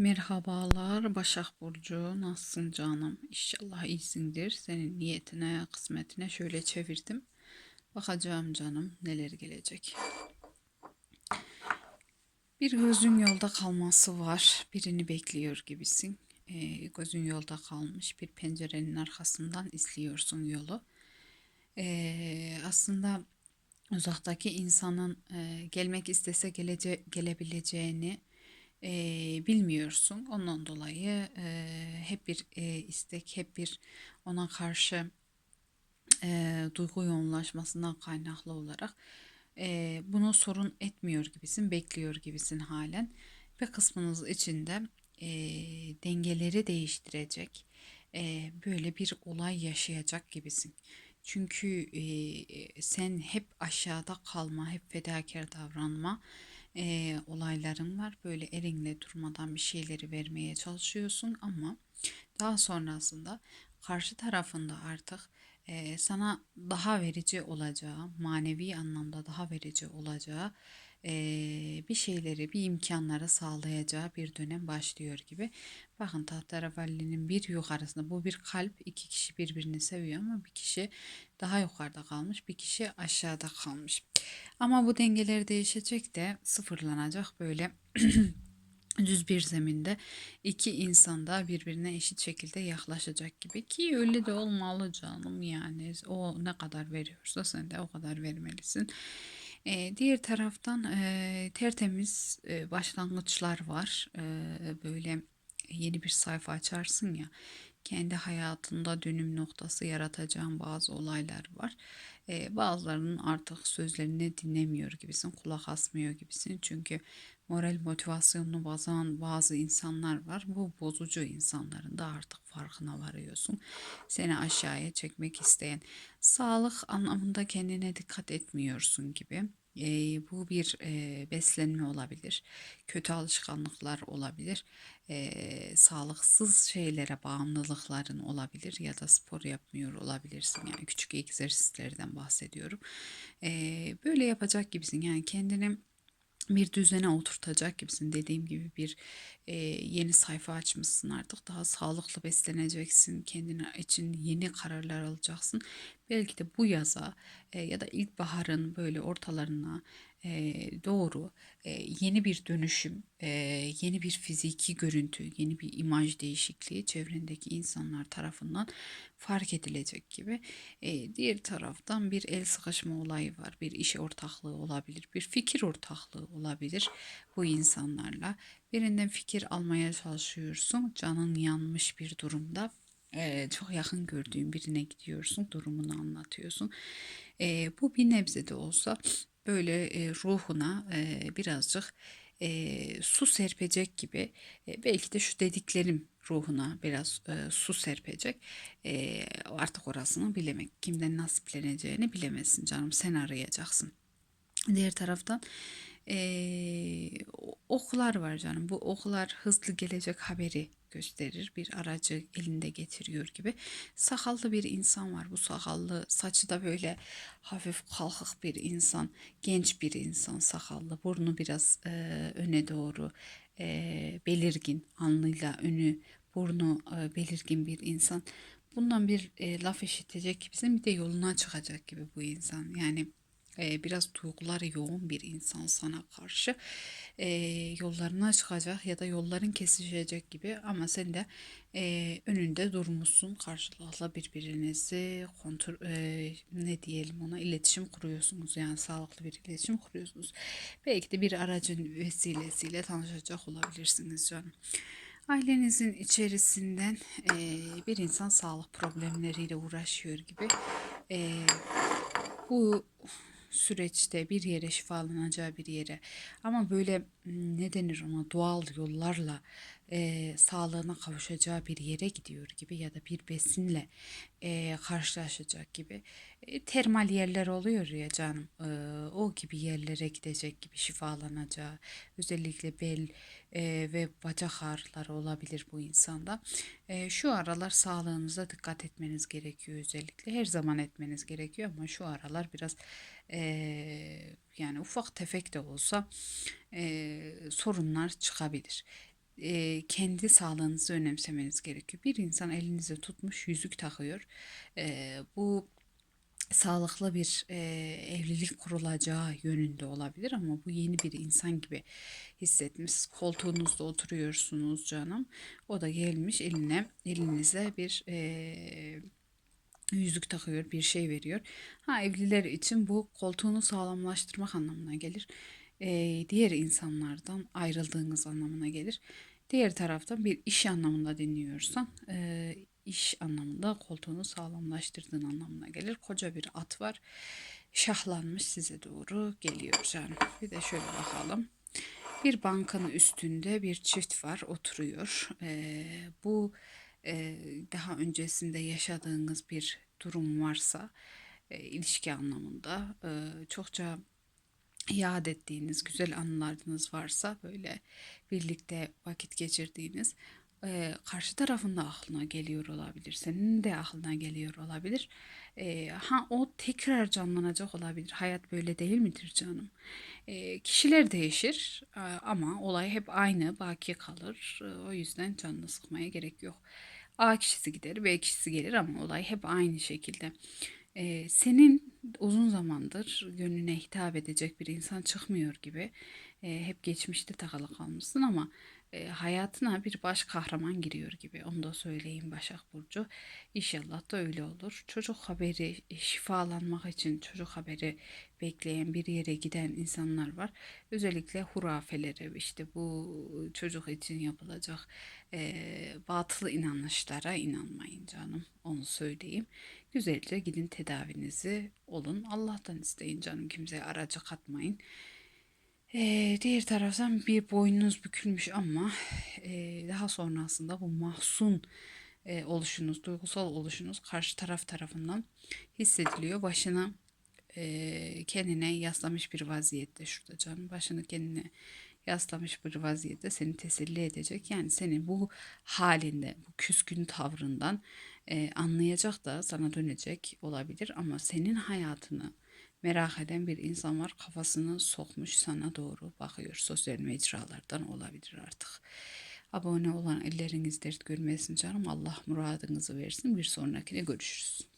Merhabalar Başak Burcu. Nasılsın canım? İnşallah iyisindir. Senin niyetine, kısmetine şöyle çevirdim. Bakacağım canım neler gelecek. Bir gözün yolda kalması var. Birini bekliyor gibisin. Ee, gözün yolda kalmış. Bir pencerenin arkasından izliyorsun yolu. Ee, aslında uzaktaki insanın e, gelmek istese gelece gelebileceğini e, bilmiyorsun. Ondan dolayı e, hep bir e, istek, hep bir ona karşı e, duygu yoğunlaşmasından kaynaklı olarak e, bunu sorun etmiyor gibisin, bekliyor gibisin halen. Ve kısmınız içinde e, dengeleri değiştirecek e, böyle bir olay yaşayacak gibisin. Çünkü e, sen hep aşağıda kalma, hep fedakar davranma e, olayların var. Böyle elinle durmadan bir şeyleri vermeye çalışıyorsun ama daha sonrasında karşı tarafında artık e, sana daha verici olacağı, manevi anlamda daha verici olacağı e, bir şeyleri, bir imkanları sağlayacağı bir dönem başlıyor gibi. Bakın Tahterevalli'nin bir yukarısında bu bir kalp, iki kişi birbirini seviyor ama bir kişi daha yukarıda kalmış, bir kişi aşağıda kalmış. Ama bu dengeler değişecek de sıfırlanacak böyle düz bir zeminde iki insan da birbirine eşit şekilde yaklaşacak gibi ki öyle de olmalı canım yani o ne kadar veriyorsa sen de o kadar vermelisin. Ee, diğer taraftan e, tertemiz e, başlangıçlar var e, böyle yeni bir sayfa açarsın ya kendi hayatında dönüm noktası yaratacağın bazı olaylar var. Ee, bazılarının artık sözlerini dinlemiyor gibisin, kulak asmıyor gibisin. Çünkü moral motivasyonunu bozan bazı insanlar var. Bu bozucu insanların da artık farkına varıyorsun. Seni aşağıya çekmek isteyen. Sağlık anlamında kendine dikkat etmiyorsun gibi. E, bu bir e, beslenme olabilir, kötü alışkanlıklar olabilir, e, sağlıksız şeylere bağımlılıkların olabilir ya da spor yapmıyor olabilirsin. Yani küçük egzersizlerden bahsediyorum. E, böyle yapacak gibisin yani kendini bir düzene oturtacak gibisin. Dediğim gibi bir e, yeni sayfa açmışsın artık. Daha sağlıklı besleneceksin. Kendine için yeni kararlar alacaksın. Belki de bu yaza e, ya da ilkbaharın böyle ortalarına e, doğru e, yeni bir dönüşüm, e, yeni bir fiziki görüntü, yeni bir imaj değişikliği çevrendeki insanlar tarafından fark edilecek gibi. E, diğer taraftan bir el sıkışma olayı var, bir iş ortaklığı olabilir, bir fikir ortaklığı olabilir bu insanlarla. Birinden fikir almaya çalışıyorsun, canın yanmış bir durumda e, çok yakın gördüğün birine gidiyorsun, durumunu anlatıyorsun. E, bu bir nebze de olsa böyle e, ruhuna e, birazcık e, su serpecek gibi e, belki de şu dediklerim ruhuna biraz e, su serpecek. E, artık orasını bilemek kimden nasipleneceğini bilemezsin canım sen arayacaksın. Diğer taraftan e, oklar var canım. Bu oklar hızlı gelecek haberi gösterir. Bir aracı elinde getiriyor gibi. Sakallı bir insan var. Bu sakallı saçı da böyle hafif kalkık bir insan. Genç bir insan sakallı. Burnu biraz e, öne doğru e, belirgin. Alnıyla önü burnu e, belirgin bir insan. Bundan bir e, laf işitecek gibisin bir de yoluna çıkacak gibi bu insan. Yani e, biraz duyguları yoğun bir insan sana karşı e, yollarına çıkacak ya da yolların kesişecek gibi ama sen de e, önünde durmuşsun karşılıklı birbirinizi kontrol e, ne diyelim ona iletişim kuruyorsunuz yani sağlıklı bir iletişim kuruyorsunuz belki de bir aracın vesilesiyle tanışacak olabilirsiniz canım. Ailenizin içerisinden e, bir insan sağlık problemleriyle uğraşıyor gibi. E, bu süreçte bir yere şifalanacağı bir yere. Ama böyle ne denir ona doğal yollarla e, sağlığına kavuşacağı bir yere gidiyor gibi ya da bir besinle e, karşılaşacak gibi. E, termal yerler oluyor ya canım e, o gibi yerlere gidecek gibi şifalanacağı özellikle bel e, ve bacak ağrıları olabilir bu insanda. E, şu aralar sağlığınıza dikkat etmeniz gerekiyor özellikle her zaman etmeniz gerekiyor ama şu aralar biraz e, yani ufak tefek de olsa e, sorunlar çıkabilir e, kendi sağlığınızı önemsemeniz gerekiyor. Bir insan elinize tutmuş yüzük takıyor. E, bu sağlıklı bir e, evlilik kurulacağı yönünde olabilir ama bu yeni bir insan gibi hissetmiş. Koltuğunuzda oturuyorsunuz canım. O da gelmiş eline elinize bir e, yüzük takıyor, bir şey veriyor. Ha evliler için bu koltuğunu sağlamlaştırmak anlamına gelir. Ee, diğer insanlardan ayrıldığınız anlamına gelir. Diğer taraftan bir iş anlamında dinliyorsan e, iş anlamında koltuğunu sağlamlaştırdığın anlamına gelir. Koca bir at var. Şahlanmış size doğru geliyor canım. Bir de şöyle bakalım. Bir bankanın üstünde bir çift var oturuyor. Ee, bu e, daha öncesinde yaşadığınız bir durum varsa e, ilişki anlamında e, çokça yad ettiğiniz güzel anılarınız varsa böyle birlikte vakit geçirdiğiniz e, karşı tarafın da aklına geliyor olabilir. Senin de aklına geliyor olabilir. E, ha o tekrar canlanacak olabilir. Hayat böyle değil midir canım? E, kişiler değişir e, ama olay hep aynı, baki kalır. E, o yüzden canını sıkmaya gerek yok. A kişisi gider, B kişisi gelir ama olay hep aynı şekilde. Ee, senin uzun zamandır gönlüne hitap edecek bir insan çıkmıyor gibi. Ee, hep geçmişte takılı kalmışsın ama e, hayatına bir baş kahraman giriyor gibi. Onu da söyleyeyim Başak Burcu. İnşallah da öyle olur. Çocuk haberi e, şifalanmak için çocuk haberi bekleyen bir yere giden insanlar var. Özellikle hurafelere işte bu çocuk için yapılacak e, batıl inanışlara inanmayın canım. Onu söyleyeyim. Güzelce gidin tedavinizi olun. Allah'tan isteyin canım. Kimseye aracı katmayın. Ee, diğer taraftan bir boynunuz bükülmüş ama e, daha sonrasında bu mahzun e, oluşunuz, duygusal oluşunuz karşı taraf tarafından hissediliyor. Başını e, kendine yaslamış bir vaziyette şurada canım. Başını kendine yaslamış bir vaziyette seni teselli edecek. Yani senin bu halinde, bu küskün tavrından e, anlayacak da sana dönecek olabilir. Ama senin hayatını merak eden bir insan var. Kafasını sokmuş sana doğru bakıyor. Sosyal mecralardan olabilir artık. Abone olan elleriniz dert görmesin canım. Allah muradınızı versin. Bir sonrakine görüşürüz.